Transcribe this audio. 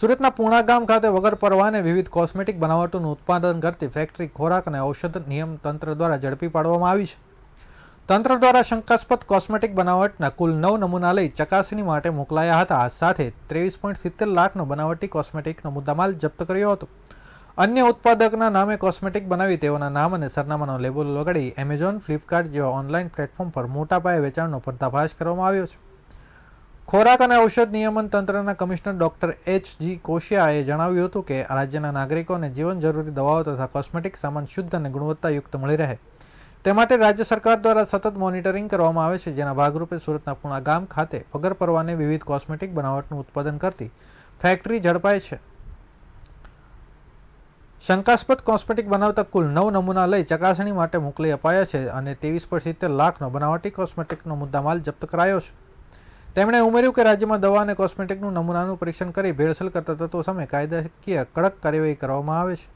સુરતના પૂણા ગામ ખાતે વગર પરવાને વિવિધ કોસ્મેટિક બનાવટોનું ઉત્પાદન કરતી ફેક્ટરી ખોરાક અને ઔષધ નિયમ તંત્ર દ્વારા ઝડપી પાડવામાં આવી છે. તંત્ર દ્વારા શંકાસ્પદ કોસ્મેટિક બનાવટના કુલ નવ નમૂના લઈ ચકાસણી માટે મોકલાયા હતા. આ સાથે ત્રેવીસ પોઈન્ટ સિત્તેર લાખનો બનાવટી કોસ્મેટિકનો મુદ્દામાલ જપ્ત કર્યો હતો. અન્ય ઉત્પાદકના નામે કોસ્મેટિક બનાવી તેઓના નામ અને સરનામાનો લેબલ લગાડી એમેઝોન ફ્લિપકાર્ટ જેવા ઓનલાઈન પ્લેટફોર્મ પર મોટા પાયે વેચાણનો પર્દાફાશ કરવામાં આવ્યો છે. ખોરાક અને ઔષધ નિયમન તંત્રના કમિશનર ડોક્ટર એચ જી કોશિયાએ જણાવ્યું હતું કે રાજ્યના નાગરિકોને જીવન જરૂરી દવાઓ તથા કોસ્મેટિક સામાન શુદ્ધ અને ગુણવત્તાયુક્ત મળી રહે. તે માટે રાજ્ય સરકાર દ્વારા સતત મોનિટરિંગ કરવામાં આવે છે, જેના ભાગરૂપે સુરતના પૂણા ગામ ખાતે વગર પરવાને વિવિધ કોસ્મેટિક બનાવટનું ઉત્પાદન કરતી ફેક્ટરી ઝડપાય છે. શંકાસ્પદ કોસ્મેટિક બનાવતા કુલ નવ નમૂના લઈ ચકાસણી માટે મોકલી અપાયા છે અને ત્રેવીસ પર સિત્તેર લાખનો બનાવટી કોસ્મેટિકનો મુદ્દામાલ જપ્ત કરાયો છે. તેમણે ઉમેર્યું કે રાજ્યમાં દવા અને કોસ્મેટિકનું નમૂનાનું પરીક્ષણ કરી ભેળસેળ કરતા તત્વો સામે કાયદાકીય કડક કાર્યવાહી કરવામાં આવે છે.